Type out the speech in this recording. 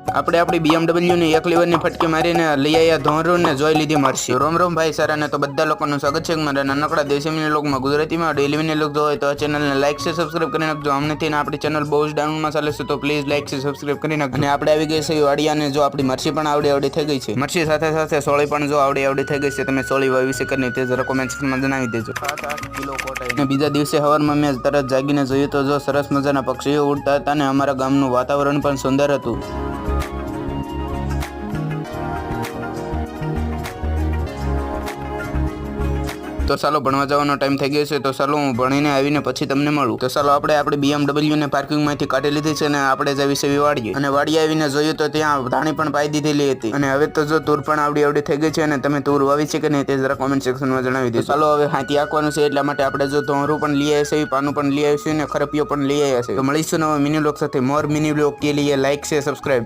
આપણે આપણી બીએમડબલ્યુની એક લીવરની ફટકી મારીને લઈ આવ્યા ધોરું ને જોઈ લીધી મળશે રોમ રોમ ભાઈ સર, અને તો બધા લોકોનું સ્વાગત છે મારા નાનકડા દેશી લોકમાં. ગુજરાતીમાં ડેલી મિની લોક હોય તો આ ચેનલને લાઈક છે સબસ્ક્રાઇબ કરી નાખજો. અમનેથી ને આપણી ચેનલ બહુ જ ડાઉનમાં ચાલે છે, તો પ્લીઝ લાઈક છે સબસ્ક્રાઇબ કરી નાખજો. અને આપણે આવી ગઈ છે વાડિયાને, જો આપણી મરસી પણ આવડી આવડી થઈ ગઈ છે. મરસી સાથે સાથે સોળી પણ જો આવડી આવડી થઈ ગઈ છે, તમે સોળી વાવી છે કે નહીં, તે જરા કોમેન્ટ સેક્શનમાં જણાવી દેજો. અને બીજા દિવસે સવારમાં મેં તરત જાગીને જોયું તો જો સરસ મજાના પક્ષીઓ ઉડતા હતા અને અમારા ગામનું વાતાવરણ પણ સુંદર હતું. તો ચાલો ભણવા જવાનો ટાઈમ થઈ ગયો છે. તો ચાલો હું ભણીને આવીને પછી તમને મળું. તો ચાલો આપણે આપણી બીએમડબલ્યુને પાર્કિંગમાંથી કાઢી લીધી છે અને આપણે જવી વિશે વાડીએ અને વાડી આવીને જોયું તો ત્યાં ધાણી પણ પાઈ દીધેલી હતી. અને હવે તો જો તૂર પણ આવડી આવડી થઈ ગઈ છે અને તમે તૂર વાવી છે કે નહીં તે જરા કોમેન્ટ સેક્શનમાં જણાવી દો ચાલો હવે હાથી આંકવાનું છે એટલા માટે આપણે જો ધોરું પણ લઈ આવ્યા છે, પાનું પણ લઈ આવ્યું છે અને ખરપીઓ પણ લઈ આવ્યા છે. તો મળીશું નવા મિની બ્લોગ સાથે. મોર મિની બ્લોગ કે લીએ. લાઈક છે સબસ્ક્રાઇબ